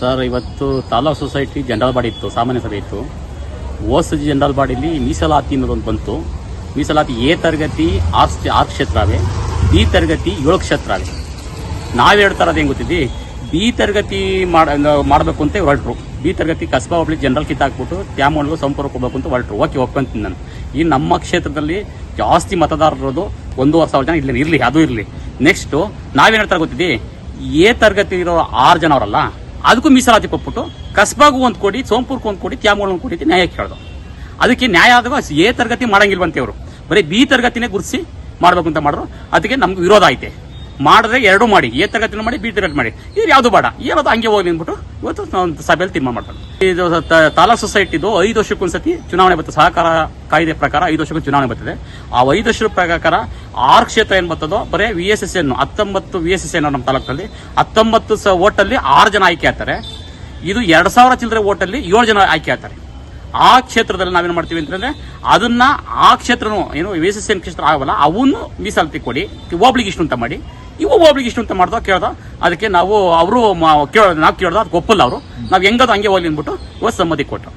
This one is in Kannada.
ಸರ್, ಇವತ್ತು ತಾಲೂಕು ಸೊಸೈಟಿ ಜನರಲ್ ಬಾಡಿ ಇತ್ತು, ಸಾಮಾನ್ಯ ಸಭೆ ಇತ್ತು. ಓಸ್ ಜನರಲ್ ಬಾಡಿಲಿ ಮೀಸಲಾತಿ ಅನ್ನೋದೊಂದು ಬಂತು. ಮೀಸಲಾತಿ ಎ ತರಗತಿ, ಆರು ಆರು ಕ್ಷೇತ್ರವೇ, ಬಿ ತರಗತಿ ಏಳು ಕ್ಷೇತ್ರವೇ. ನಾವು ಹೇಳ್ತಾ ಇರೋದು ಹೆಂಗ್ ಗೊತ್ತಿದ್ದಿ? ಬಿ ತರಗತಿ ಮಾಡ ಮಾಡಬೇಕು ಅಂತ ಹೊರಟ್ರು. ಬಿ ತರಗತಿ ಕಸ್ಬಾ ಹೋಗ್ಲಿ ಜನರಲ್ ಕಿತ್ತಾಕ್ಬಿಟ್ಟು ತ್ಯಾಮೂಲ್ಗೂ ಸಂಪರ್ಕ ಹೋಗ್ಬೇಕು ಅಂತ ಹೊರಟ್ರು. ಓಕೆ ಒಪ್ಕೊಂತೀನಿ ನಾನು. ಈ ನಮ್ಮ ಕ್ಷೇತ್ರದಲ್ಲಿ ಜಾಸ್ತಿ ಮತದಾರರದು ಒಂದೂವರೆ ಸಾವಿರ ಜನ ಇಲ್ಲಿ ಇರಲಿ, ಅದು ಇರಲಿ. ನೆಕ್ಸ್ಟ್ ನಾವೇನು ಹೇಳ್ತಾರೆ ಗೊತ್ತಿದ್ದಿ? ಎ ತರಗತಿ ಇರೋ ಆರು ಜನ ಅವರಲ್ಲ, ಅದಕ್ಕೂ ಮೀಸಲಾತಿ ಕೊಟ್ಬಿಟ್ಟು ಕಸ್ಬಾಗೂ ಒಂದು ಕೊಡಿ ಸೋಂಪುರ್ಗೂ ಒಂದು ಕೊಡಿ ತ್ಯಾಮೊಳಗೆ ಒಂದು ಕೊಡಿ ಅಂತ ನ್ಯಾಯ ಕೇಳೋದು. ಅದಕ್ಕೆ ನ್ಯಾಯ ಆದಾಗ ಎ ತರಗತಿ ಮಾಡಂಗಿಲ್ವಂತೆ ಅವರು ಬರೀ ಬಿ ತರಗತಿನೇ ಗುರುಸಿ ಮಾಡಬೇಕು ಅಂತ ಮಾಡಿದ್ರು. ಅದಕ್ಕೆ ನಮ್ಗೆ ವಿರೋಧ ಐತೆ. ಮಾಡಿದ್ರೆ ಎರಡು ಮಾಡಿ, ಎ ತರಗತಿನೂ ಮಾಡಿ, ಬಿ ತರಗತಿ ಮಾಡಿ. ಇದ್ರೆ ಯಾವುದು ಬೇಡ. ಏನದು ಹಂಗೆ ಹೋಗಿ ಅಂದ್ಬಿಟ್ಟು ಇವತ್ತು ಸಭೆಯಲ್ಲಿ ತೀರ್ಮಾನ ಮಾಡ್ತಾರೆ ಇದು ತಾಲೂಕು ಸೊಸೈಟಿದು ಐದು ವರ್ಷಕ್ಕೊಂದ್ಸತಿ ಚುನಾವಣೆ ಬರ್ತದೆ. ಸಹಕಾರ ಕಾಯ್ದೆ ಪ್ರಕಾರ ಐದು ವರ್ಷಕ್ಕೆ ಚುನಾವಣೆ ಬರ್ತದೆ. ಆ ಐದು ವರ್ಷದ ಪ್ರಕಾರ ಆರು ಕ್ಷೇತ್ರ ಏನು ಬರ್ತದೋ, ಬರೀ ವಿ ಎಸ್ ಎಸ್ ಎನ್ ಹತ್ತೊಂಬತ್ತು ವಿ ಎಸ್ ಎಸ್ ಎನ್ ನಮ್ಮ ತಾಲೂಕಲ್ಲಿ ಹತ್ತೊಂಬತ್ತು ಸ ಓಟಲ್ಲಿ ಆರು ಜನ ಆಯ್ಕೆ ಆಗ್ತಾರೆ. ಇದು ಎರಡು ಸಾವಿರ ಚಿಲ್ಲರೆ ಓಟಲ್ಲಿ ಏಳು ಜನ ಆಯ್ಕೆ ಆಗ್ತಾರೆ. ಆ ಕ್ಷೇತ್ರದಲ್ಲಿ ನಾವೇನು ಮಾಡ್ತೀವಿ ಅಂತಂದ್ರೆ ಅದನ್ನ ಆ ಕ್ಷೇತ್ರನೂ ಏನು ವಿ ಎಸ್ ಎಸ್ ಎನ್ ಕ್ಷೇತ್ರ ಆಗಲ್ಲ, ಅವನ್ನು ಮೀಸಲಾತಿ ಕೊಡಿ, ಒಬ್ಳಿಗೆ ಇಷ್ಟು ಅಂತ ಮಾಡಿ. ಇವು ಒಬ್ಳಿಗೆ ಇಷ್ಟು ಅಂತ ಮಾಡ್ದ ಕೇಳ್ದ? ಅದಕ್ಕೆ ನಾವು, ಅವರು ಕೇಳೋದು ನಾವು ಕೇಳ್ದ ಅದಕ್ಕೆ ಒಪ್ಪಲ್ಲ ಅವರು. ನಾವು ಹೆಂಗದ ಹಂಗೆ ಹೋಗ್ಲಿ ಅಂದ್ಬಿಟ್ಟು ಇವತ್ತು ಸಮ್ಮತಿ ಕೊಟ್ಟರು